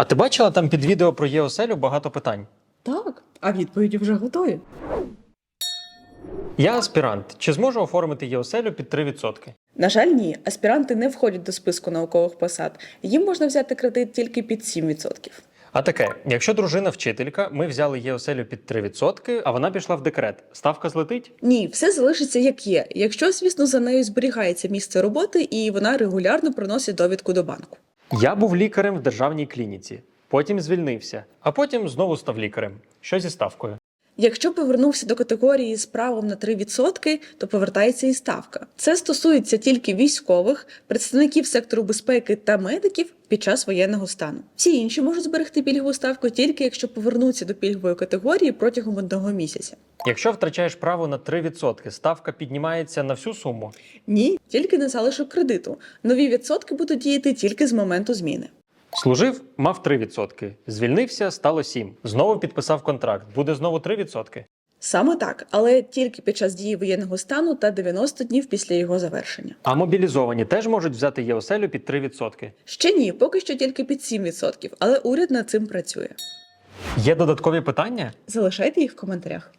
А ти бачила там під відео про ЄОСЕЛю багато питань? Так, а відповіді вже готові. Я аспірант. Чи зможу оформити ЄОСЕЛю під 3%? На жаль, ні, аспіранти не входять до списку наукових посад. Їм можна взяти кредит тільки під 7%. А таке, якщо дружина вчителька, ми взяли ЄОСЕЛю під 3%, а вона пішла в декрет. Ставка злетить? Ні, все залишиться як є, якщо, звісно, за нею зберігається місце роботи і вона регулярно приносить довідку до банку. Я був лікарем в державній клініці, потім звільнився, а потім знову став лікарем. Що зі ставкою? Якщо повернувся до категорії з правом на 3%, то повертається і ставка. Це стосується тільки військових, представників сектору безпеки та медиків під час воєнного стану. Всі інші можуть зберегти пільгову ставку тільки якщо повернуться до пільгової категорії протягом одного місяця. Якщо втрачаєш право на 3%, ставка піднімається на всю суму. Ні, тільки на залишок кредиту. Нові відсотки будуть діяти тільки з моменту зміни. Служив, мав 3%. Звільнився, стало 7%. Знову підписав контракт. Буде знову 3%. Саме так, але тільки під час дії воєнного стану та 90 днів після його завершення. А мобілізовані теж можуть взяти ЄОСЕЛю під 3%. Ще ні, поки що тільки під 7%, але уряд над цим працює. Є додаткові питання? Залишайте їх в коментарях.